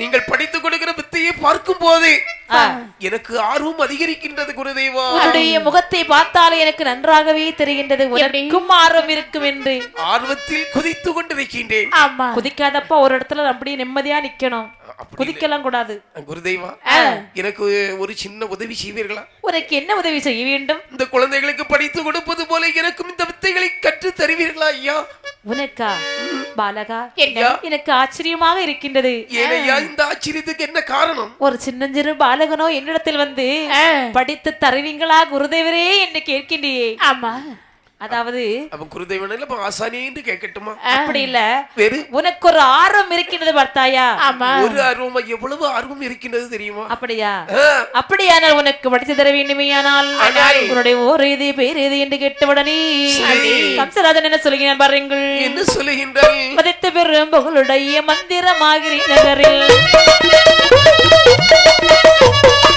நீங்கள் படித்துக் கொடுக்கிற வித்தையை பார்க்கும் போது எனக்கு ஆர்வம் அதிகரிக்கின்றது குருதேவா. உன்னுடைய முகத்தை பார்த்தாலே எனக்கு நன்றாகவே தெரிகின்றது. உனக்கும் ஆர்வம் இருக்கும் என்று. ஆர்வத்தில் குதித்து கொண்டிருக்கின்றேன். ஆமா. குதிக்காதப்பா ஒரு இடத்துல அப்படியே நிம்மதியா நிக்கணும். குதிக்கலாம் கூடாது. குருதேவா எனக்கு ஒரு சின்ன உதவி செய்வீர்களா? உனக்கு என்ன உதவி செய்ய வேண்டும்? இந்த குழந்தைகளுக்கு படித்து கொடுப்பது போல எனக்கும் இந்த வித்தைகளை கற்று தருவீர்களா ஐயா? உனக்கா? பாலகா எனக்கு ஆச்சரியமாக இருக்கின்றது. இந்த ஆச்சரியத்துக்கு என்ன காரணம்? ஒரு சின்னஞ்சிறு பாலகனோ என்னிடத்தில் வந்து படித்து தருவீங்களா குருதேவரே என்று கேட்கின்றியே. ஆமா. அதாவது அப்ப குருதேவன் இல்ல ஆசானே என்று கேட்கட்டுமா? அப்படி இல்ல. உனக்கு ஒரு ஆர்வம் இருக்கின்றது பார்த்தாயா? ஆமா. ஒரு ஆர்வமா எவ்வளவு ஆர்வம் இருக்கின்றது தெரியுமா? அப்படியா? அப்படியானால் உனக்கு படித்து தர வேண்டுமேயானால் ஆனால். உன்னுடைய ஓர் இது பேர் இது என்று கேட்டவுடனே கம்சராஜன் என்ன சொல்லுகிறான் பாருங்கள். என்ன சொல்லுகின்றால் மதித்து பெறும் புகழுடைய மந்திரமாகிரி நகரில்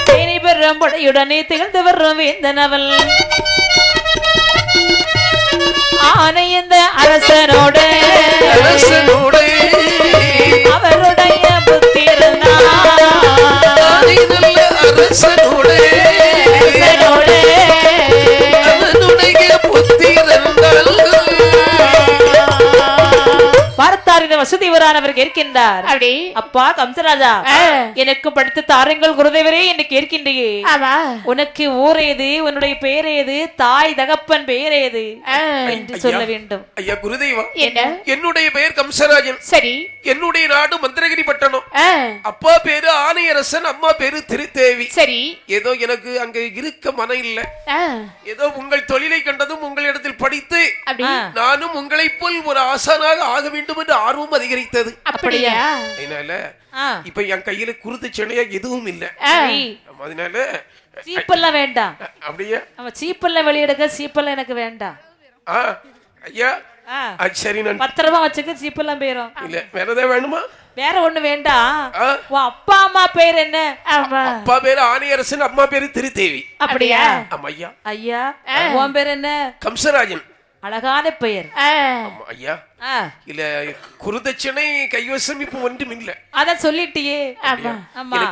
தேனி பெறும் படையுடனே திகழ்ந்து வரும் வேந்தனவள் ஆனையந்த அரசனோடு. அரசனோடே. அவருடைய புத்திரனா. அரசனோடு. பார்த்தார் இந்த வசுதேவரானவர் கேட்கின்றார். அப்படி. அப்பா கம்சராஜா எனக்கு படித்து தாருங்கள் குருதேவரே என்று கேட்கின்றே ஆமா. உனக்கு ஊர் ஏது? உன்னுடைய பெயர் ஏது? தாய் தகப்பன் பெயர் ஏது? என்று சொல்ல வேண்டும். ஐயா குருதேவா என்ன? என்னுடைய பெயர் கம்சராஜன். சரி. என்னுடைய நாடு மந்திரகிரி பட்டணம். அப்பா பேரு ஆணையரசன் அம்மா பேரு திருத்தேவி. சரி. ஏதோ எனக்கு அங்க இருக்க மனம் இல்ல. ஏதோ உங்கள் தொழிலை கண்டதும் உங்களிடத்தில் படித்து நானும் உங்களைப் போல் ஒரு ஆசானாக ஆக வேண்டும் என்று ஆர்வம் அதிகரித்தது. அப்படியா? அதனால இப்ப என் கையில குருத்து சென்னையா எதுவும் இல்ல. அதனால சீப்பெல்லாம் வேண்டாம். அப்படியே? அவன் சீப்பெல்லாம் வெளியெடுக்க சீப்பெல்லாம் எனக்கு வேண்டாம். ஐயா. சரி நான் பத்திரமா வச்சுக்க சீப்பெல்லாம் போயிரும். இல்ல வேற ஏதாவது வேணுமா? வேற ஒண்ணு வேண்டாம். உன் அப்பா அம்மா பேர் என்ன? ஆமா. அப்பா பேரு ஆணையரசன் அம்மா பேரு திருத்தேவி. அப்படியா? ஆமா ஐயா. ஐயா உன் பேர் என்ன? கம்சராஜன். அழகான பெயர். ஐயா. இல்ல குருதட்சணை கைவசம் இப்ப ஒன்றும் இல்ல. அத சொல்லிட்டியே.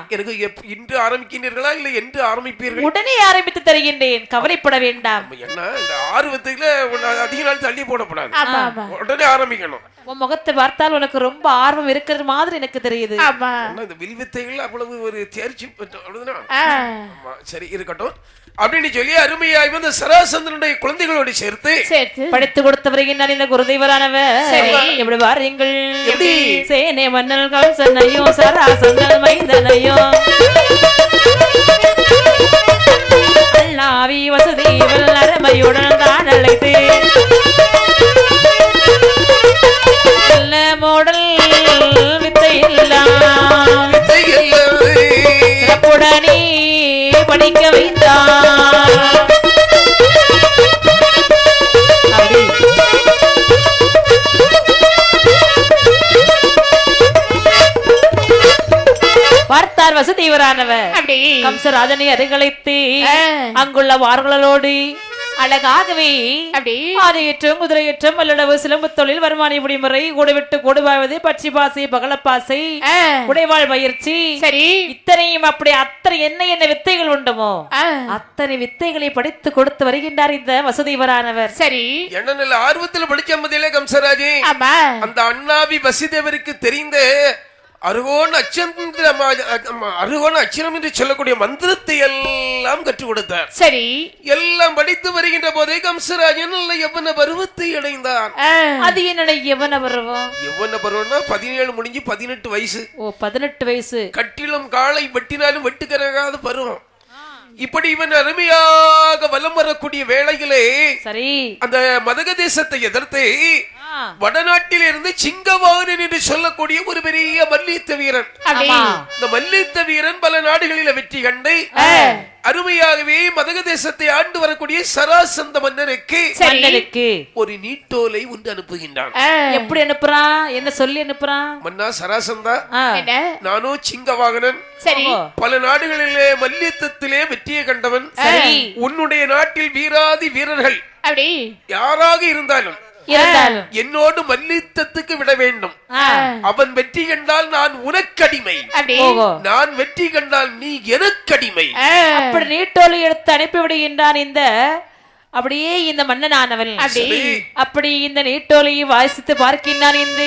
எனக்கு- இன்று ஆரம்பிக்கின்றீர்களா இல்ல என்று ஆரம்பிப்பீர்கள்? உடனே ஆரம்பித்து தருகின்றேன். கவலைப்பட வேண்டாம். ஏன்னா இந்த ஆர்வத்துல அதிக நாள் தள்ளி ஆமா உடனே ஆரம்பிக்கணும். உன் முகத்தை பார்த்தால் உனக்கு ரொம்ப ஆர்வம் இருக்கிற மாதிரி எனக்கு தெரியுது. இந்த வில்வித்தைகள் அவ்வளவு ஒரு தேர்ச்சி சரி இருக்கட்டும். அப்படின்னு சொல்லி அருமையாய் வந்து சராசந்திரனுடைய குழந்தைகளோடு சேர்த்து சேர்த்து படித்து கொடுத்து வருகின்றான் இந்த குருதேவரானவர். எப்படி வாருங்கள் எப்படி? சேனை மன்னல் கம்சனையும் சராசந்தல் மைந்தனையும் அண்ணாவி வசுதேவல் அருமையுடன் தான் அழைத்து நல்ல மோடல் அப்படி கம்சராஜனை அங்குள்ள வார்களோடு அழகாகவே. அப்படி குதிரையற்றம் வல்லடவு சிலம்பு தொழில் வருமான விடுமுறை கூடுவிட்டு கூடுவாவது பச்சி பாசை பகலப்பாசை ஆ, உடைவாள் பயிற்சி. சரி. இத்தனையும் அப்படி அத்தனை என்ன என்ன வித்தைகள் உண்டுமோ? அத்தனை வித்தைகளை படித்து கொடுத்து வருகின்றார் இந்த வசுதேவரானவர் சரி. என்ன ஆர்வத்துல படிச்ச மதியில கம்சராஜே. ஆமா. அந்த அண்ணாவி வசிதேவருக்கு தெரிந்த அருகோன் அச்சந்திர அருகோன் அச்சிரம் என்று சொல்லக்கூடிய மந்திரத்தை எல்லாம் கற்றுக் கொடுத்தார். சரி. எல்லாம் படித்து வருகின்ற போதே கம்சராஜன் எவ்வன பருவத்தை அடைந்தான். அது என்னடா எவன பருவம்? எவ்வன பருவம்னா பதினேழு முடிஞ்சு பதினெட்டு வயசு. ஓ பதினெட்டு வயசு. கட்டிலும் காலை வெட்டினாலும் வெட்டுக்கரகாத பருவம். இப்படி இவன் அருமையாக வலம் வரக்கூடிய வேளையிலே சரி. அந்த மதக தேசத்தை எதிர்த்து வடநாட்டில் இருந்து சிங்கவாரன் என்று சொல்லக்கூடிய ஒரு பெரிய மல்யுத்த வீரன். இந்த மல்யுத்த வீரன் பல நாடுகளில வெற்றி கண்டு அருமையாகவே மதக தேசத்தை ஆண்டு வரக்கூடிய சராசந்த மன்னனுக்கு ஒரு நீட்டோலை ஒன்று அனுப்புகின்றான். எப்படி அனுப்புறான்? என்ன சொல்லி அனுப்புறான்? மன்னா சராசந்தா நானும் சிங்கவாகனன். பல நாடுகளிலே மல்யுத்தத்திலே வெற்றியை கண்டவன். உன்னுடைய நாட்டில் வீராதி வீரர்கள் யாராக இருந்தாலும் இருந்தாலும். என்னோடு மல்யுத்தத்துக்கு விட வேண்டும். அவன் வெற்றி கண்டால் நான் உனக்கடிமை. அப்படி. ஓஹோ. நான் வெற்றி கண்டால் நீ எனக்கடிமை. அப்படி நீட்டோலை எடுத்து அனுப்பி விடுகின்றான் இந்த அப்படியே இந்த மன்னனானவன் அப்படி. அப்படி இந்த நீட்டோலையை வாசித்து பார்க்கின்றான் என்று.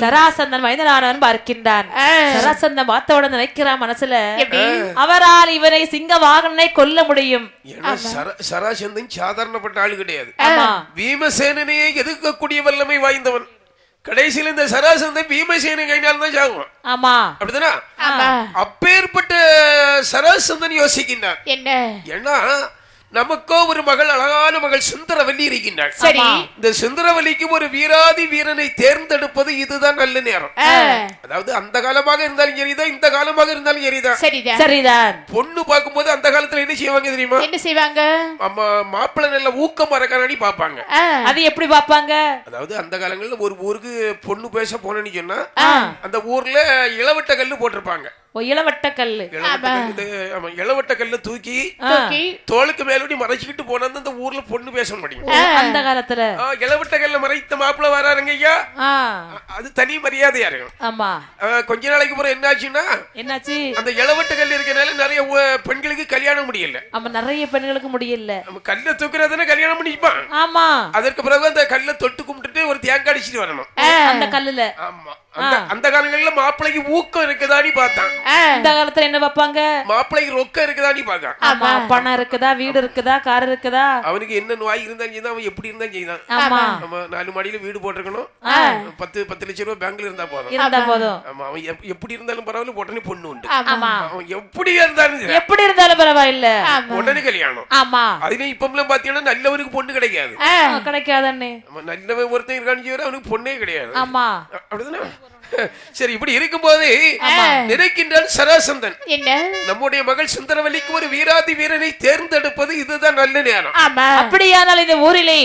சராசந்தன் வயதனானவன் பார்க்கின்றான். சராசந்தன் பார்த்தவுடன் நினைக்கிறான் மனசுல. அவரால் இவனை சிங்க வாகனனை கொல்ல முடியும். சராசந்தன் சாதாரணப்பட்ட ஆளு கிடையாது. ஆமா. பீமசேனனையே எதிர்க்கக்கூடிய வல்லமை வாய்ந்தவன். கடைசியில் இந்த சராசந்தன் பீமசேனை கையினால் தான் சாகுவான் ஆமா. அப்படிதானா? அப்பேற்பட்ட சராசந்தன் யோசிக்கின்றான். என்ன? ஏன்னா நமக்கோ ஒரு மகள் அழகான மகள் சுந்தரவல்லி இருக்கின்றாள். சரி. இந்த சுந்தரவல்லிக்கு ஒரு வீராதி வீரனை தேர்ந்தெடுப்பது இதுதான் நல்ல நேரம். அதாவது அந்த காலமாக இருந்தாலும் சரிதான் இந்த காலமாக இருந்தாலும் சரிதான் சரிதான். சரிதான். பொண்ணு பார்க்கும்போது அந்த காலத்துல என்ன செய்வாங்க தெரியுமா? என்ன செய்வாங்க? அம்மா மாப்பிள்ளை நல்ல ஊக்கம் மறக்கானி பார்ப்பாங்க. ஆ, அது எப்படி பாப்பாங்க அதாவது அந்த காலங்கள்ல ஒரு ஊருக்கு பொண்ணு பேச போனேன்னு சொன்னா. அந்த ஊர்ல இளவட்ட கல்லு போட்டிருப்பாங்க. ஓ, இளவட்ட கல்லு. இளவட்ட கல்லு இது, ஆமா, இளவட்ட கல்ல தூக்கி ஆ. தூக்கி மேலோடி மறைச்சிக்கிட்டு போனா அந்த ஊர்ல பொண்ணு பேச முடியும் அந்த காலத்துல. இளவட்ட கல்ல மறைத்த மாப்பிள்ளை வராருங்க ஐயா. அது தனி மரியாதையா இருக்கும். ஆமா. கொஞ்ச நாளைக்கு அப்புறம் என்னாச்சுன்னா என்னாச்சு? அந்த இளவட்ட கல் இருக்கனால நிறைய பெண்களுக்கு கல்யாணம் முடியல. ஆமா நிறைய பெண்களுக்கு முடியல. நம்ம கல்ல தூக்குறதுன்னா கல்யாணம் பண்ணிப்பான். ஆமா. அதற்கு பிறகு அந்த கல்லை தொட்டு கும்பிட்டுட்டு ஒரு தேங்காய் அடிச்சிட்டு வரணும். அந்த கல்லுல. ஆமா. அந்த காலங்கள்ல மாப்பிள்ளைக்கு ஊக்கம் இருக்குதான்னு பார்த்தான். இந்த காலத்துல என்ன பாப்பாங்க மாப்பிள்ளைக்கு ரொக்கம் இருக்குதான்னு பார்த்தான். பணம் இருக்குதா வீடு இருக்குதா? கார் இருக்குதா? அவனுக்கு என்ன நோய் இருந்தாலும் செய்தான் அவன் எப்படி இருந்தாலும் செய்தான். ஆமா. நம்ம நாலு மாடியில வீடு போட்டிருக்கணும். பத்து பத்து லட்சம் ரூபாய் பேங்க்ல இருந்தா போதும். இருந்தா போதும். ஆமா அவன் எப்- எப்படி இருந்தாலும் பரவாயில்ல உடனே பொண்ணு உண்டு. ஆமா. ஆமா. அவன் எப்படி இருந்தாலும் எப்படி இருந்தாலும் பரவாயில்ல. உடனே கல்யாணம். ஆமா. அதுலயும் இப்பெல்லாம் பாத்தீங்கன்னா நல்லவனுக்கு பொண்ணு கிடைக்காது. அவன் நல்லவன் ஒருத்தன் இருக்கான்னு சொல்லி அவனுக்கு பொண்ணே கிடையாது. ஆமா. அப்படிதானே? சரி இப்படி இருக்கும்போது நினைக்கின்றான் சராசந்தன். என்ன? நம்முடைய மகள் சுந்தரவல்லிக்கு ஒரு வீராதி வீரனை தேர்ந்தெடுப்பது இதுதான் நல்ல நேரம் அப்படியானால் இந்த ஊரிலே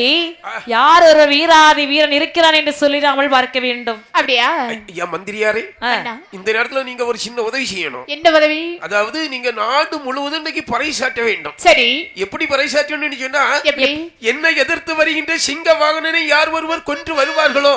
யார் ஒரு வீராதி வீரன் இருக்கிறான் என்று சொல்லி நாமல் பார்க்க வேண்டும். அப்படியா? ஐயா மந்திரியாரே. இந்த நேரத்துல நீங்க ஒரு சின்ன உதவி செய்யணும். என்ன உதவி? அதாவது நீங்க நாடு முழுவதும் இன்னைக்கு பறைசாட்ட வேண்டும். சரி. எப்படி பறைசாற்றணும்னு சொன்னா என்னை எதிர்த்து வருகின்ற சிங்க வாகனனை யார் ஒருவர் கொன்று வருவார்களோ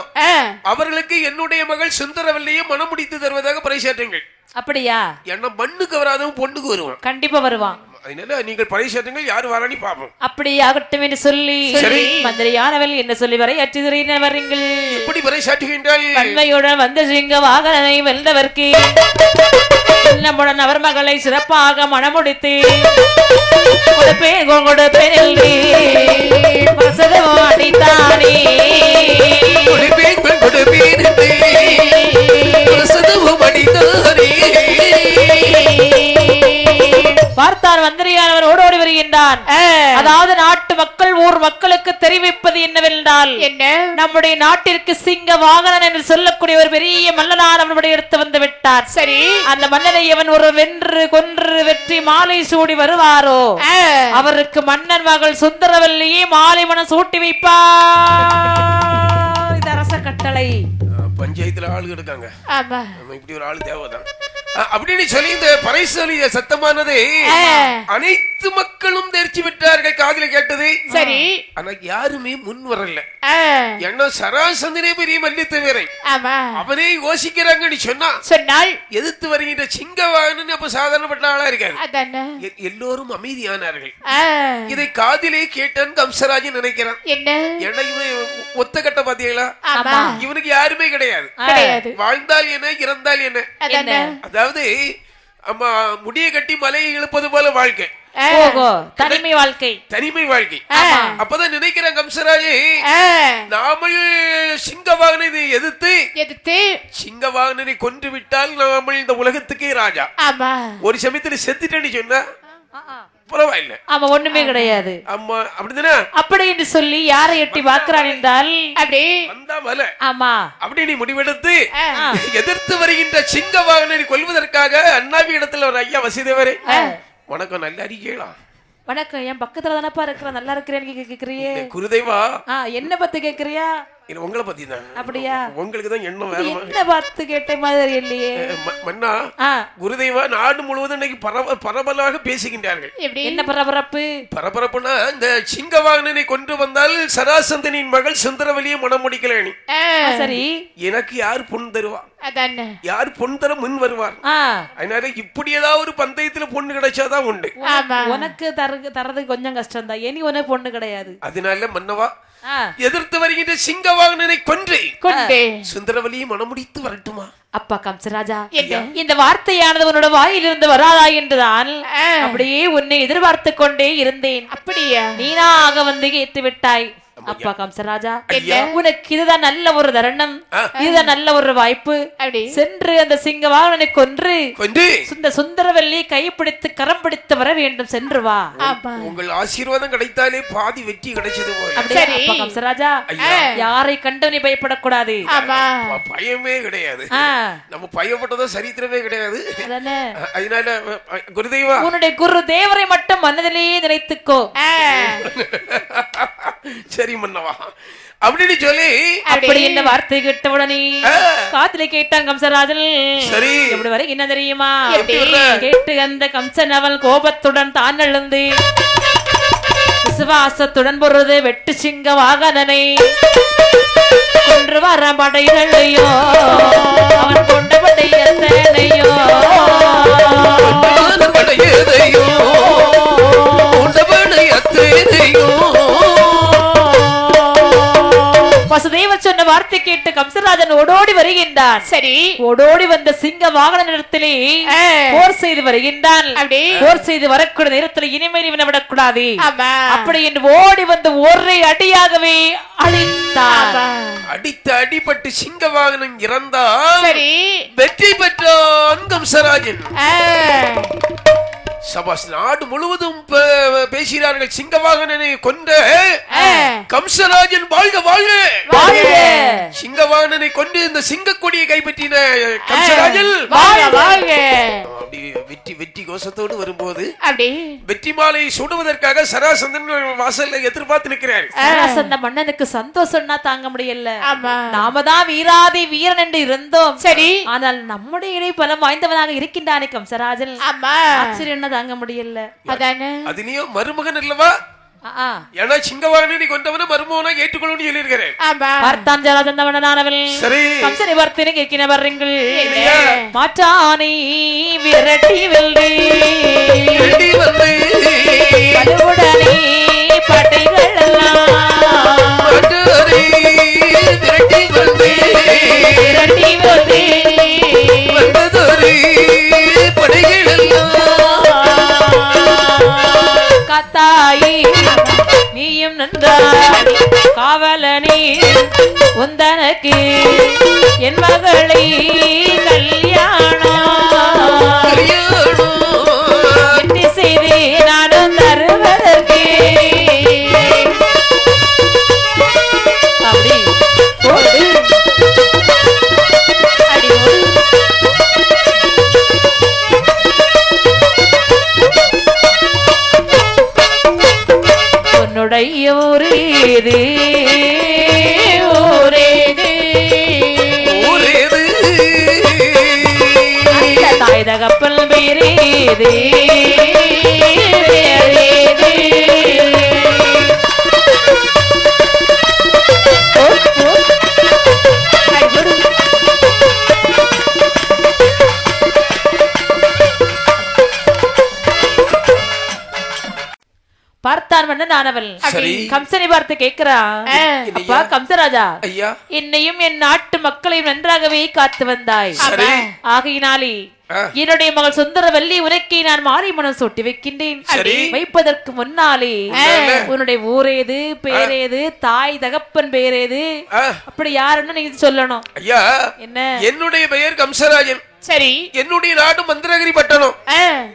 அவர்களுக்கு என்னுடைய மகள் சுந்தரவல்லியை மனம் முடித்து தருவதாக பறைசாற்றுங்கள் அப்படியா? ஏன்னா மண்ணுக்கு வராதவன் பொண்ணுக்கு வருவான். கண்டிப்பா வருவான். அதனால நீங்கள் பறைசாற்றுங்கள் யார் வரானி பார்ப்போம். அப்படி ஆகட்டும் என்று சொல்லி சரி. மந்திரியானவள் என்ன சொல்லி வரை அச்சுதுரையினர் வரீங்கள் எப்படி பறைசாற்றுகின்றால் வன்மையுடன் வந்த சிங்க வாகனனை வெல்ந்தவர்க்கு நம்முடன் அவர் மகளை சிறப்பாக மணமுடித்து கொடுப்பேன் கொடுப்பேன் வசதம் அடித்தானே கொடுப்பேன் கொடுப்பேன் என்று பிரசதமும் பார்த்தார் மந்திரியானவர் ஓடோடி வருகின்றான். அதாவது நாட்டு மக்கள் ஊர் மக்களுக்கு தெரிவிப்பது என்னவென்றால் என்ன? நம்முடைய நாட்டிற்கு சிங்க வாகனன் என்று சொல்லக்கூடிய ஒரு பெரிய மன்னனார் அவனுடைய எடுத்து வந்து விட்டார். சரி. அந்த மன்னனை அவன் ஒரு வென்று கொன்று வெற்றி மாலை சூடி வருவாரோ? அவருக்கு மன்னன் மகள் சுந்தரவல்லியே மாலை மனம் சூட்டி வைப்பார். இது அரச கட்டளை. பஞ்சாயத்துல ஆளு இருக்காங்க. இப்படி ஒரு ஆளு தேவைதான். அப்படின்னு சொல்லி இந்த பறைசொலி சத்தமானது ஆ, அனைத்து மக்களும் தேர்ச்சி பெற்றார்கள் காதுல கேட்டது. சரி. ஆனா யாருமே முன் வரல. ஆ, ஏன்னா சராசந்தனே பெரிய மல்லித்த வீரன் அவனே யோசிக்கிறாங்கன்னு சொன்னா சொன்னால்? எதிர்த்து வருகின்ற சிங்கவாகனன் அப்ப சாதாரணப்பட்ட ஆளா இருக்காரு. எல்லோரும் அமைதியானார்கள். இதை காதிலே கேட்டான் கம்சராஜன் நினைக்கிறான். என்ன? ஏன்னா இவன் ஒத்த கட்ட பாத்தீங்களா? இவனுக்கு யாருமே கிடையாது. வாழ்ந்தால் என்ன இறந்தால் என்ன? அதாவது அம்மா முடிய கட்டி மலையை இழுப்பது போல வாழ்க்கை. தனிமை வாழ்க்கை. தனிமை வாழ்க்கை. அப்பதான் நினைக்கிறேன் கம்சராஜே. நாமல் சிங்கவாகனனை எதிர்த்து எதிர்த்து சிங்கவாகனனை கொன்று விட்டால் நாமல் இந்த உலகத்துக்கே ராஜா. ஆமா. ஒரு சமயத்துல செத்துட்டேன்னு சொன்னா பரவாயில்ல. ஆமா ஒண்ணுமே கிடையாது. அம்மா அப்படிதானே? அப்படி என்று சொல்லி யாரை எட்டி பார்க்கிறான் என்றால்? அப்படி. வந்தா மலை ஆமா. அப்படி நீ முடிவெடுத்து எதிர்த்து வருகின்ற சிங்கவாகனனை கொல்வதற்காக அண்ணாவி இடத்துல ஒரு ஐயா வசிதவரே. வணக்கம் நல்ல அறிக்கைகளா வணக்கம் என் பக்கத்துல தானப்பா இருக்கிற நல்லா இருக்கிறேன்னு கேக்குறியே? குருதேவா? என்ன பத்தி கேக்குறியா? இல்ல உங்களை பத்தி தான். அப்படியா? உங்களுக்கு தான் எண்ணம் வேற. என்ன பார்த்து கேட்ட மாதிரி இல்லையே. மன்னா குருதேவா நாடு முழுவதும் இன்னைக்கு பரவ பரவலாக பேசுகின்றார்கள். எப்படி? என்ன பரபரப்பு? பரபரப்புனா இந்த சிங்கவாகனனை கொண்டு வந்தால் சராசந்தனின் மகள் சுந்தரவலியை மனம் ஆ, சரி. எனக்கு யார் பொன் தருவா? அதானே யார் பொன் தர முன் வருவார்? அதனால இப்படி ஏதாவது ஒரு பந்தயத்துல பொண்ணு கிடைச்சாதான் உண்டு. ஆமா. உனக்கு தரது தரது கொஞ்சம் கஷ்டம் தான் இனி உனக்கு பொண்ணு கிடையாது. அதனால மன்னவா எதிர்த்து வருகின்ற சிங்கவாகனனை கொன்று. கொண்டு சுந்தரவலியை மனமுடித்து வரட்டுமா? அப்பா கம்சராஜா? இந்த வார்த்தையானது உன்னோட வாயிலிருந்து வராதா என்றுதான். அப்படியே உன்னை எதிர்பார்த்து கொண்டே இருந்தேன். அப்படியா? நீனாக வந்து கேட்டு விட்டாய் அப்பா கம்சராஜா. உனக்கு இதுதான் நல்ல ஒரு தருணம். இதுதான் நல்ல ஒரு வாய்ப்பு. சென்று அந்த சிங்க வாகனனை கொன்று இந்த சுந்தரவல்லியை கைப்பிடித்து கரம் பிடித்து வர வேண்டும். சென்று வா. உங்கள் ஆசீர்வாதம் கிடைத்தாலே பாதி வெற்றி கிடைச்சது. அப்பா கம்சராஜா ஐயா. யாரை கண்டு நீ பயப்படக்கூடாது பயமே கிடையாது. நம்ம பயப்பட்டதும் சரித்திரமே கிடையாது. அதனால குருதேவா. உன்னுடைய குரு தேவரை மட்டும் மனதிலேயே நினைத்துக்கோ. சரி மன்னவா. அப்படின்னு சொல்லி அப்படி என்ன வார்த்தை கேட்டவுடனே ஆ. காத்துல கேட்டான் கம்சராஜன். சரி. எப்படி வரை? என்ன தெரியுமா? கேட்டு அந்த கம்சன் அவள் கோபத்துடன் தான் எழுந்து விசுவாசத்துடன் பொருது வெட்டு சிங்க வாகனனை கொன்று வர படைகளையோ. அவன் கொண்ட படையத்தனையோ வசுதேவ சொன்ன வார்த்தை கேட்டு கம்சராஜன் ஓடோடி வருகின்றான். சரி. ஓடோடி வந்த சிங்க வாகன நிறத்திலே போர் செய்து வருகின்றான். அப்படி. போர் செய்து வரக்கூடிய நேரத்தில் இனிமேல் இவனை விடக்கூடாது. ஆமா. அப்படி என்று ஓடி வந்து ஒரே அடியாகவே அழித்தான். அடித்த அடிபட்டு சிங்க வாகனம் இறந்தால் சரி. வெற்றி பெற்றான் கம்சராஜன். சபாஸ் நாடு முழுவதும் பேசுகிறார்கள். சிங்கவாகனனை கொண்ட ஆ, கம்சராஜன் வாழ்க வாழ்க! சிங்கவாகனனை கொண்டு இந்த சிங்கக்கொடியை கைப்பற்றின கம்சராஜன். அப்படி வெற்றி வெற்றி கோஷத்தோடு வரும்போது வெற்றி மாலை சுடுவதற்காக சராசந்தன் வாசல்ல எதிர்பார்த்து நிற்கிறார். சராசந்த மன்னனுக்கு சந்தோஷம்னா தாங்க முடியல. ஆமா. நாம தான் வீராதி வீரன் என்று இருந்தோம். சரி. ஆனால் நம்முடைய இடை பலம் வாய்ந்தவனாக இருக்கின்றானே கம்சராஜன். ஆமா. ஆச்சரியம் தாங்க முடியல. அதானே? மருமகன். ஏன்னா சிங்கவாகனனை கொண்டவன மருமகனா சொல்லியிருக்கிறேன் பார்த்தான் சரி. கம்சனை கேட்கின வர்றீங்கள்? மாற்றானை விரட்டி வெல்றி படைகள் எல்லாம் வந்ததொரு படைகள் நன்றாய் காவலனே உந்தனக்கு என் மகளை தேதே கம்சனை பார்த்து கேட்கிறா. அப்பா கம்சராஜா என்னையும் என் நாட்டு மக்களையும் நன்றாகவே காத்து வந்தாய். ஆகையினாலே. என்னுடைய மகள் சுந்தரவல்லி உனக்கே நான் மாறி மனம் சூட்டி வைக்கின்றேன். வைப்பதற்கு முன்னாலே? உன்னுடைய ஊரேது பேரேது தாய் தகப்பன் பேரேது. அப்படி யாருன்னு நீ சொல்லணும். என்ன? என்னுடைய பெயர் கம்சராஜன். சரி. என்னுடைய நாடு மந்திரகிரி பட்டணம்.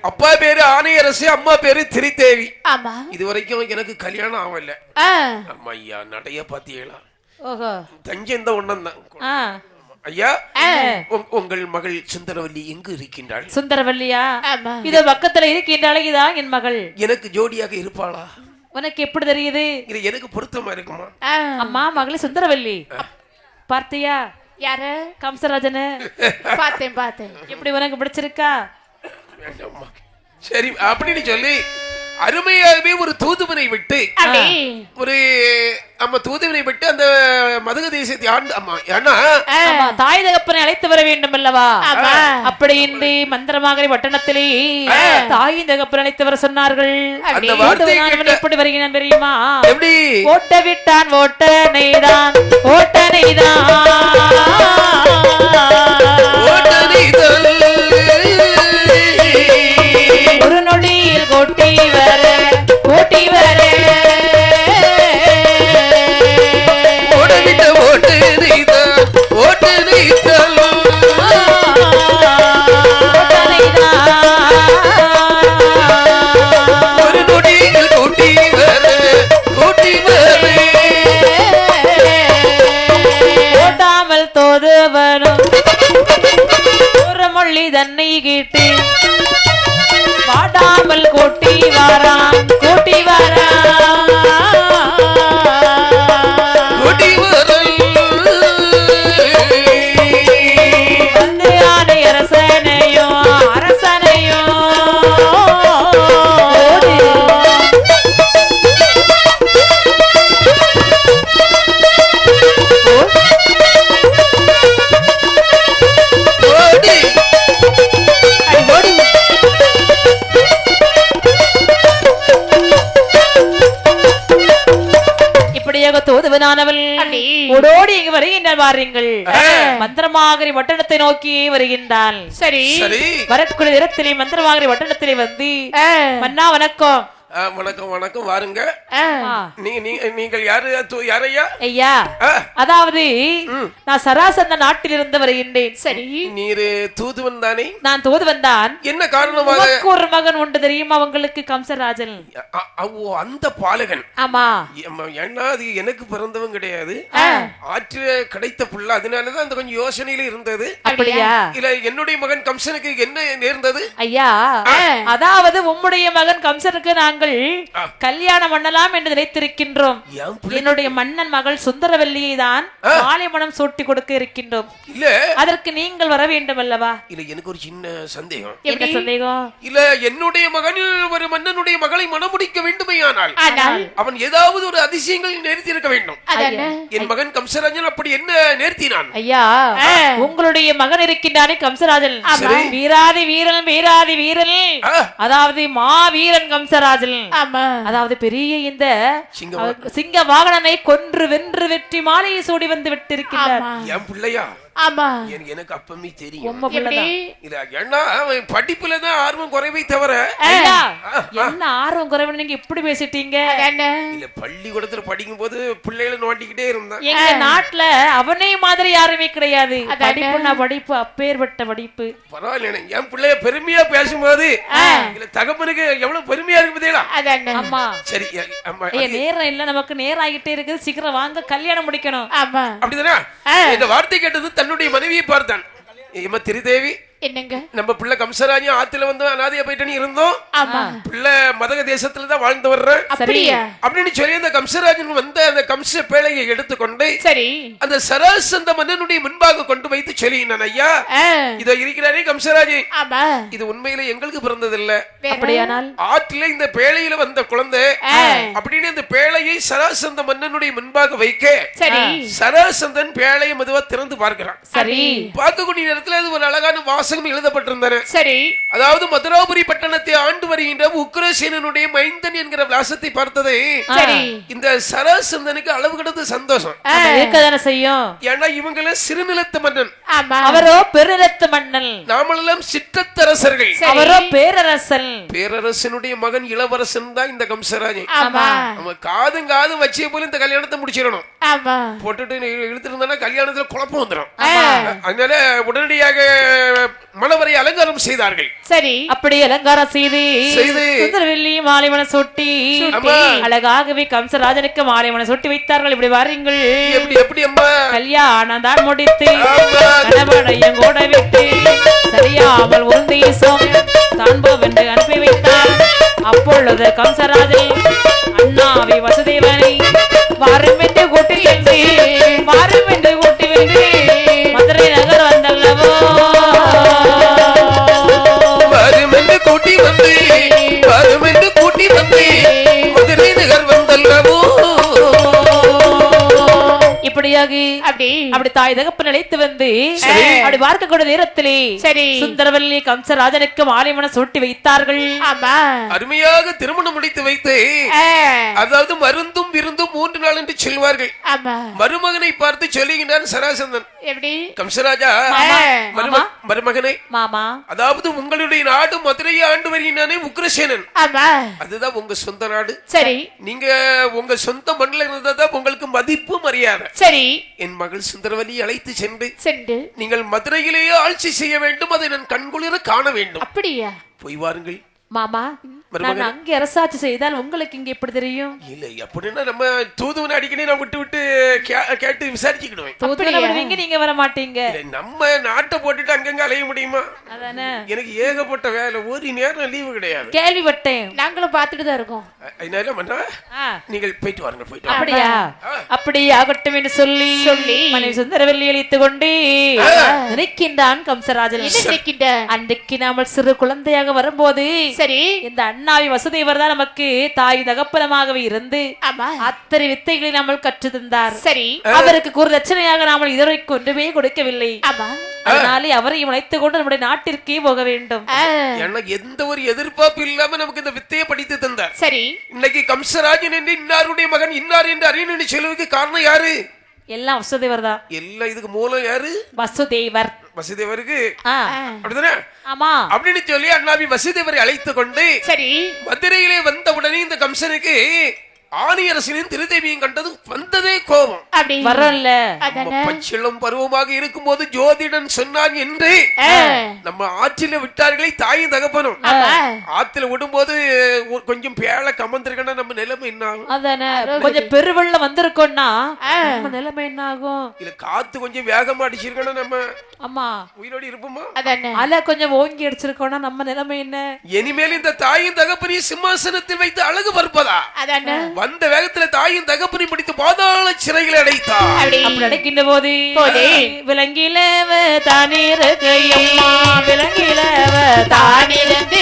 அப்பா பேரு ஆணையரசு அம்மா பேரு திரிதேவி ஆமா. இது வரைக்கும் எனக்கு கல்யாணம் ஆகல. ஆ, அம்மா ஐயா நடைய பாத்தீங்களா? ஓஹோ. தஞ்சை இந்த ஒண்ணம் தான். ஆ. ஐயா உங்கள் மகள் சுந்தரவல்லி எங்கு இருக்கின்றாள்? சுந்தரவல்லியா? ஆமா. இதோ பக்கத்துல இருக்கின்றாலே இதான் என் மகள். எனக்கு ஜோடியாக இருப்பாளா? உனக்கு எப்படி தெரியுது? இது எனக்கு பொருத்தமா இருக்குமா? அம்மா மகளே சுந்தரவல்லி. பார்த்தியா? யாரு? கம்சராஜனு. பார்த்தேன் பார்த்தேன். எப்படி உனக்கு பிடிச்சிருக்கா. சரி அப்படின்னு சொல்லி அருமையாகவே ஒரு தூதுவனை விட்டு ஒரு நம்ம தூதுவனை விட்டு அந்த மதக தேசத்தை ஆண்டு அம்மா ஏன்னா ஆமா, தாய் தகப்பனை அழைத்து வர வேண்டும் அல்லவா ஆமா. அப்படியின்றி மந்திரமாகரி பட்டணத்திலே தாயின் தகப்பனை அழைத்து வர சொன்னார்கள். எப்படி வருகிறான் தெரியுமா? எப்படி? ஓட்ட விட்டான் ஓட்ட நெய்தான் ஓட்ட நெய்தான். ஒரு நொடியில் கொட்டி தோதுவனும் ஒரு மொழி தன்னை கேட்டு பாடாமல் கூட்டி வாரான் கூட்டி வாரான் ஓடோடி இங்கு வாருங்கள். மந்திரமாகரி வட்டணத்தை நோக்கி வருகின்றாள். சரி. சரி. வரக்கூடிய நேரத்திலே மந்திரமாகரி வட்டணத்திலே வந்து மன்னா வணக்கம். வணக்கம் வணக்கம். வாருங்க. நீங்கள் யாரு? யாரையா? ஐயா அதாவது நான் சராசந்த நாட்டிலிருந்து வருகின்றேன். சரி. நீரு தூதுவன் தானே? நான் தோது வந்தான் என்ன காரணமாக? ஒரு மகன் உண்டு தெரியுமா அவங்களுக்கு கம்சராஜன்? ஓ அந்த பாலகன். ஆமா. ஏன்னா அது எனக்கு பிறந்தவன் கிடையாது. ஆற்று கிடைத்த புள்ள அதனாலதான் அந்த கொஞ்சம் யோசனையில இருந்தது. அப்படியா? இல்ல என்னுடைய மகன் கம்சனுக்கு என்ன நேர்ந்தது? ஐயா அதாவது உம்முடைய மகன் கம்சனுக்கு நாங்கள் கல்யாணம் பண்ணலாம் என்று நினைத்திருக்கின்றோம். என்னுடைய மன்னன் மகள் சுந்தரவல்லியை தான் மாலை மனம் சூட்டி கொடுக்க இருக்கின்றோம். இல்ல. அதற்கு நீங்கள் வர வேண்டும் அல்லவா இல்ல எனக்கு ஒரு சின்ன சந்தேகம். என்ன சந்தேகம்? இல்ல என்னுடைய மகன் ஒரு மன்னனுடைய மகளை மணமுடிக்க வேண்டுமையானால் ஆனால் அவன் ஏதாவது ஒரு அதிசயங்கள் நேர்த்தி இருக்க வேண்டும் என் மகன் கம்சராஜன் அப்படி என்ன நேர்த்தினான்? ஐயா உங்களுடைய மகன் இருக்கின்றானே கம்சராஜன். வீராதி வீரன் வீராதி வீரன். அதாவது மா வீரன் கம்சராஜன். அதாவது பெரிய இந்த சிங்க வாகனனை கொன்று வென்று வெற்றி மாலையை சூடி வந்து விட்டிருக்கிறார் என் பிள்ளையா? ஆமா. எனக்கு- எனக்கு அப்பமே தெரியும். உம்ம எப்படி? பிள்ளைதான். இல்ல ஏன்னா அவன் படிப்புல தான் ஆர்வம் குறைவை தவிர. ஐயா என்ன ஆர்வம் குறைவன் நீங்க இப்படி பேசிட்டீங்க? அதானே இல்ல பள்ளிக்கூடத்துல படிக்கும் போது பிள்ளைகளை நோண்டிக்கிட்டே இருந்தான். எங்க நாட்டுல அவனே மாதிரி யாருமே கிடையாது. படிப்புனா படிப்பு அப்பேற்பட்ட படிப்பு. பரவாயில்ல என் பிள்ளைய பெருமையா பேசும்போது இல்ல தகப்பனுக்கு எவ்வளவு பெருமையா இருக்கு பாத்தீங்களா? அதானே ஆமா. சரி எ- ஆமா, ஐயா நேரம் இல்ல நமக்கு நேரம் ஆகிட்டே இருக்குது. சீக்கிரம் வாங்க கல்யாணம் முடிக்கணும். ஆமா. அப்படிதானே? இந்த வார்த்தை கேட்டது தன்னுடைய மனைவியை பார்த்தான். ஏமா திரிதேவி என்னங்க? நம்ம பிள்ளை கம்சராஜி ஆத்துல வந்து அனாதையா போயிட்டு இருந்தோம். ஆமா. பிள்ளை மதக தேசத்துல தான் வாழ்ந்து வர்றேன் அப்படின்னு சொல்லி அந்த கம்சராஜன் வந்து அந்த கம்ச பேழையை எடுத்துக்கொண்டு சரி. அந்த சராசந்த மன்னனுடைய முன்பாக கொண்டு வைத்து சொல்லினான் ஐயா இதோ இருக்கிறாரே கம்சராஜே. ஆமா. இது உண்மையில எங்களுக்கு வேற? அப்படியானால்? ஆற்றில இந்த பேழையில வந்த குழந்தை அப்படின்னு இந்த பேழையை சராசந்த மன்னனுடைய முன்பாக வைக்க சரி. சராசந்தன் பேழையை மெதுவா திறந்து பார்க்கிறான். சரி. பார்க்கக்கூடிய நேரத்துல அது ஒரு அழகான வாசகம் எழுதப்பட்டிருந்தன சரி. அதாவது மதுராபுரி பட்டணத்தை ஆண்டு வருகின்ற உக்ரசேனனுடைய மைந்தன் என்கிற விலாசத்தை பார்த்ததை. சரி. இந்த சராசந்தனுக்கு அளவு கடந்த சந்தோஷம். செய்யும்? ஏன்னா இவங்கள சிறுநிலத்து மன்னன். அவரோ பெருநிலத்து மன்னன். நாமெல்லாம் சிற்றத்தரசர்கள் அவரோ பேரரசன். பேரரசனுடைய மகன் இளவரசன் தான் இந்த கம்சராஜன் ஆமா. அவன் காதும் காதும் வச்சே போல இந்த கல்யாணத்தை முடிச்சிடணும். ஆமா. போட்டுட்டு இழுத்துட்டு கல்யாணத்துல குழப்பம் வந்துடும் அதனால உடனடியாக மணவரை அலங்காரம் செய்தார்கள். சரி. அப்படி அலங்காரம் செய்து மாலைமன சொட்டி அழகாகவே கம்சராஜனுக்கு மாலைமன சொட்டி வைத்தார்கள். இப்படி வாருங்கள். கல்யாணம் தான் முடித்து கூட விட்டு சரியாமல் அனுப்பி வைத்தார். அப்பொழுது கம்சராஜன் அண்ணாவை வசுதேவனை வாரும் என்று கூட்டி என்று வாரும் என்று கூட்டி என்று அப்படி தாய் தகப்பன் அழைத்து வந்து சரி. அப்படி பார்க்கக்கூடிய நேரத்திலே சரி. சுந்தரவல்லி கம்சராஜனுக்கு மாலைமன சூட்டி வைத்தார்கள். ஆமா. அருமையாக திருமணம் முடித்து வைத்து அதாவது மருந்தும் விருந்தும் மூன்று நாள் என்று சொல்வார்கள். மருமகனை பார்த்து சொல்லுகின்றான் சராசந்தன். எப்படி? கம்சராஜா மருமகனே. மாமா. அதாவது உங்களுடைய நாடு மதுரையை ஆண்டு வருகின்றானே உக்ரசேனன். ஆமா. அதுதான் உங்க சொந்த நாடு. சரி. நீங்க உங்க சொந்த மண்ணில் இருந்ததான் உங்களுக்கு மதிப்பு மரியாதை. சரி. என் மகள் சுந்தரவலி அழைத்து சென்று சென்று நீங்கள் மதுரையிலேயே ஆட்சி செய்ய வேண்டும் அதை நான் கண்குளிர காண வேண்டும். அப்படியா? போய் வாருங்கள். மாமா நான். அங்கே அரசாட்சி செய்தால் உங்களுக்கு இங்க எப்படி தெரியும்? இல்ல அப்படின்னா நம்ம தூதுவனை அடிக்கடி நான் விட்டு விட்டு கேட்டு விசாரிச்சுக்கிடுவேன். விடுவீங்க நீங்க வர மாட்டீங்க இல்ல, நம்ம நாட்டை போட்டுட்டு அங்கங்க அலைய முடியுமா? அதானே. எனக்கு ஏகப்பட்ட வேலை ஒரு நேரம் லீவு கிடையாது. கேள்விப்பட்டேன். நாங்களும் பார்த்துட்டு தான் இருக்கோம். மன்னா ஆ, நீங்கள் போயிட்டு வாருங்க போயிட்டு. அப்படியா? அப்படி ஆகட்டும் என்று சொல்லி சொல்லி. மனைவி சுந்தரவல்லி அளித்து கொண்டு நினைக்கின்றான் கம்சராஜன். என்ன அன்றைக்கு நாமல் சிறு குழந்தையாக வரும்போது சரி. இந்த அண்ணாவி வசுதேவர் தான் நமக்கு தாய் தகப்பனமாகவே இருந்து அத்தனை வித்தைகளை நாமல் கற்று தந்தார் சரி அவருக்கு ஒரு ரச்சனையாக நாமல் இதுவரைக்கும் ஒன்றுமே கொடுக்கவில்லை. அதனாலே அவரையும் அழைத்துக் கொண்டு நம்முடைய நாட்டிற்கே போக வேண்டும். எனக்கு எந்த ஒரு எதிர்பார்ப்பு இல்லாம நமக்கு இந்த வித்தையை படித்து தந்தார். சரி. இன்னைக்கு கம்சராஜன் என்று இன்னாருடைய மகன் இன்னார் என்று அறியணும்னு சொல்லுவதுக்கு காரணம் யாரு? எல்லாம் வசுதேவர் தான். எல்லாம் இதுக்கு மூலம் யாரு? வசுதேவர். வசுதேவருக்கு. அப்படிதானே? ஆமா. அப்படின்னு சொல்லி அண்ணாவி வசுதேவரை அழைத்து கொண்டு சரி. மதுரையிலே வந்த உடனே இந்த கம்சனுக்கு ஆணியரசனின் திருதேவியும் கண்டது வந்ததே கோபம். அதானே. பச்சிளம் பருவமாக இருக்கும்போது ஜோதிடன் சொன்னான் என்று நம்ம ஆற்றில விட்டார்களே தாயும் தகப்பனும். ஆத்துல விடும்போது ஒரு கொஞ்சம் பேழ கமந்திருக்கனா நம்ம நிலைமை என்ன ஆகும்? அதானே. கொஞ்சம் பெருவெள்ளம் வந்திருக்கோம்னா நம்ம நிலைமை என்ன ஆகும்? இல்ல காத்து கொஞ்சம் வேகமா அடிச்சிருக்கனா நம்ம ஆமா. உயிரோடு இருப்போமா? அதானே. அலை கொஞ்சம் ஓங்கி அடிச்சிருக்கோம்னா நம்ம நிலைமை என்ன? இனிமேல் இந்த தாயும் தகப்பனையும் சிம்மாசனத்தில் வைத்து அழகு பார்ப்பதா? அதானே. வந்த வேகத்துல தாயும் தகப்பனை பிடித்து பாதாள சிறைகளை அடைத்தா அப்படி நடக்கின்ற போது. விலங்கிலவ தானிருக்கையம்மா விலங்கிலவ தானி தானிருந்து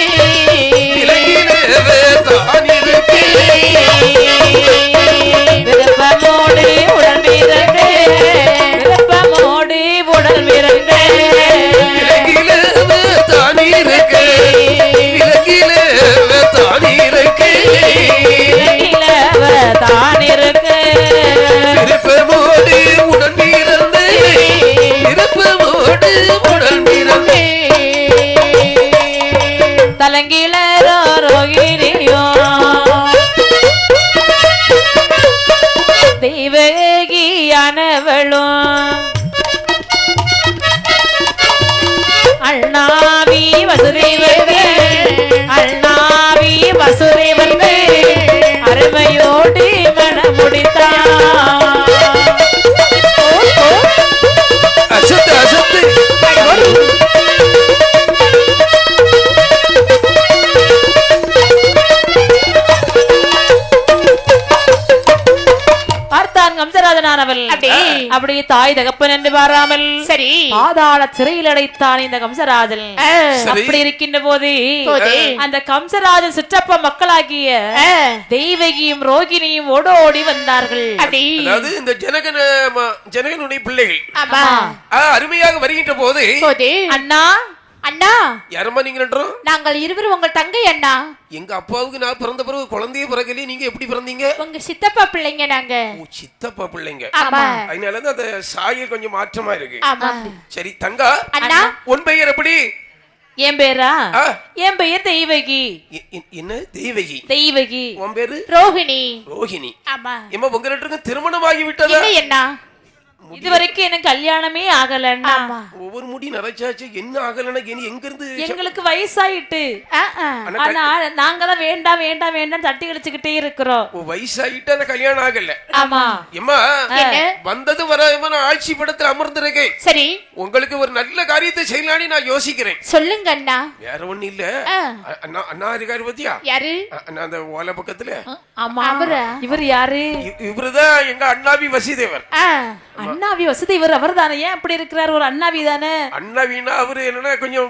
அப்படி தாய் தகப்பன் என்று பாராமல் சரி. பாதாள சிறையில் அடைத்தான் இந்த கம்சராஜன். அப்படி இருக்கின்ற போது. அந்த கம்சராஜன் சிற்றப்ப மக்களாகிய தெய்வகியும் ரோகிணியும் ஓடோடி வந்தார்கள். அதாவது இந்த ஜனகன ஜனகனுடைய பிள்ளைகள். அருமையாக வருகின்ற போது. அண்ணா அண்ணா! யாரம்மா நீங்க ரெண்டும்? நாங்கள் இருவரும் உங்கள் தங்கை அண்ணா. எங்க அப்பாவுக்கு நான் பிறந்த பிறகு குழந்தைய பிறகுலயே நீங்க எப்படி பிறந்தீங்க? உங்க சித்தப்பா பிள்ளைங்க நாங்க. ஓ, சித்தப்பா பிள்ளைங்க. ஆமா. அதனால தான் அந்த சாயல் கொஞ்சம் மாற்றமா இருக்கு. ஆமா. சரி தங்கா அண்ணா. உன் பெயர் எப்படி? என் பேரா? என் பெயர் தெய்வகி. என்ன? தெய்வகி. தெய்வகி. உன் பேரு? ரோஹிணி. ரோஹிணி. ஆமா. ஏமா உங்க ரெண்டு பேருக்கும் திருமணமாகி விட்டதா? இல்லை இதுவரைக்கும் எனக்கு கல்யாணமே ஆகல அண்ணா ஆமா. ஒவ்வொரு முடி நரைச்சாச்சு என்ன ஆகலன்னா எங்க இருந்து எங்களுக்கு வயசாயிட்டு. ஆனா நாங்க தான் வேண்டாம் வேண்டாம் வேண்டாம் தட்டி கழிச்சுக்கிட்டே இருக்கிறோம். வயசாயிட்டு அந்த கல்யாணம் ஆகல. ஆமா. எம்மா வந்தது வராம ஆட்சி படத்துல அமர்ந்திருக்கேன். சரி. உங்களுக்கு ஒரு நல்ல காரியத்தை செய்யலான்னு நான் யோசிக்கிறேன். சொல்லுங்க அண்ணா. வேற ஒண்ணு இல்ல. அண்ணா அண்ணா இருக்காரு பத்தியா? யாரு? அ- அண்ணா அந்த ஓலை பக்கத்துல. ஆமா? இவர் யாரு? இவருதான் எங்க அண்ணாவி வசிதேவர். அண்ணாவி வசதி இவர் அவர் தானே ஏன் அப்படி இருக்கிறார்? ஒரு அண்ணாவி தானே? அண்ணாவின்னா அவரு என்னன்னா கொஞ்சம்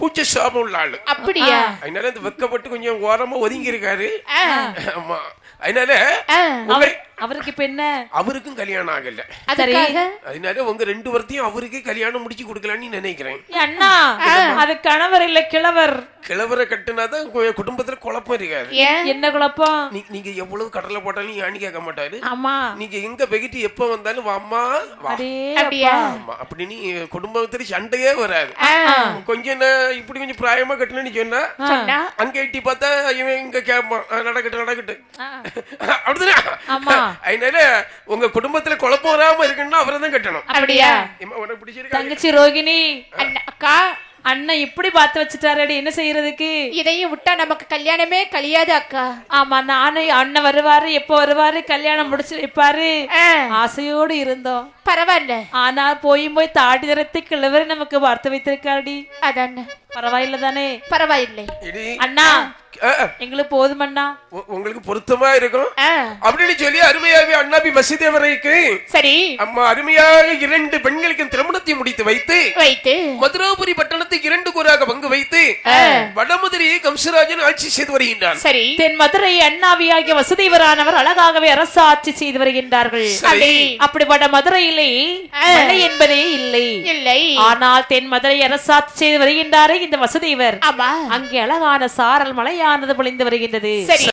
கூச்ச சாபம் உள்ள ஆளு. அப்படியா? அதனால இந்த வெக்கப்பட்டு கொஞ்சம் ஓரமா ஒதுங்கி இருக்காரு ஆமா. அதனால அவருக்கு இப்ப என்ன? அவருக்கும் கல்யாணம் ஆகல. அதனால உங்க ரெண்டு பேர்த்தையும் அவருக்கே கல்யாணம் முடிச்சு கொடுக்கலான்னு நினைக்கிறேன். அண்ணா அது கணவர் இல்ல கிழவர். கிழவரை கட்டுனாதான் குடும்பத்துல குழப்பம் இருக்காது. என்ன குழப்பம்? நீங்க எவ்வளவு கடலை போட்டாலும் யானி கேட்க மாட்டாரு. ஆமா. நீங்க எங்க பெகிட்டு எப்ப வந்தாலும் வாம்மா வா. அதே அப்படியா? ஆமா அப்படின்னு குடும்பத்துல சண்டையே வராது. கொஞ்சம் இப்படி கொஞ்சம் பிராயமா கட்டணும்னு சொன்னா அங்க எட்டி பார்த்தா இவன் இங்க கேட்பான் "ஆ, நடக்கட்டும் நடக்கட்டும். ஆ. அப்படிதானே. அதனால உங்க குடும்பத்துல குழப்பம் வராம இருக்குன்னா அவரை தான் கட்டணும். அப்படியா? உனக்கு பிடிச்சிருக்கா? தங்கச்சி ரோகிணி அக்கா அண்ணன் இப்படி பார்த்து வச்சுட்டாரடி என்ன செய்யறதுக்கு? இதையும் விட்டா நமக்கு கல்யாணமே கழியாது அக்கா. ஆமா நானும் அண்ணன் வருவாரு எப்ப வருவாரு கல்யாணம் முடிச்சு வைப்பாரு. ஆசையோடு இருந்தோம். பரவாயில்ல. ஆனா போயும் போய் தாடி தரத்தை கிழவர் நமக்கு வார்த்தை வைத்திருக்காடி அதான. பரவாயில்ல தானே. பரவாயில்லை. இடி. அண்ணா எங்களுக்கு போதும் அண்ணா. உங்களுக்கு பொருத்தமா இருக்கும்? அப்படின்னு சொல்லி அருமையாவே அண்ணாபி வசுதேவரைக்கு சரி. அம்மா அருமையாக இரண்டு பெண்களுக்கு திருமணத்தை முடித்து வைத்து வைத்து. மதுராபுரி பட்டணத்தை இரண்டு கூறாக பங்கு வைத்து வடமதுரையை கம்சராஜன் ஆட்சி செய்து வருகின்றான். சரி. தென் மதுரை அண்ணாவியாகிய வசுதேவரானவர் அழகாகவே அரசு ஆட்சி செய்து வருகின்றார்கள். சரி. அப்படிப்பட்ட மதுரையிலே மழை என்பதே இல்லை. இல்லை. ஆனால் தென் மதுரை அரசாட்சி செய்து வருகின்றாரே இந்த வசுதேவர். அங்கே அழகான சாரல் மழையானது பொழிந்து வருகின்றது.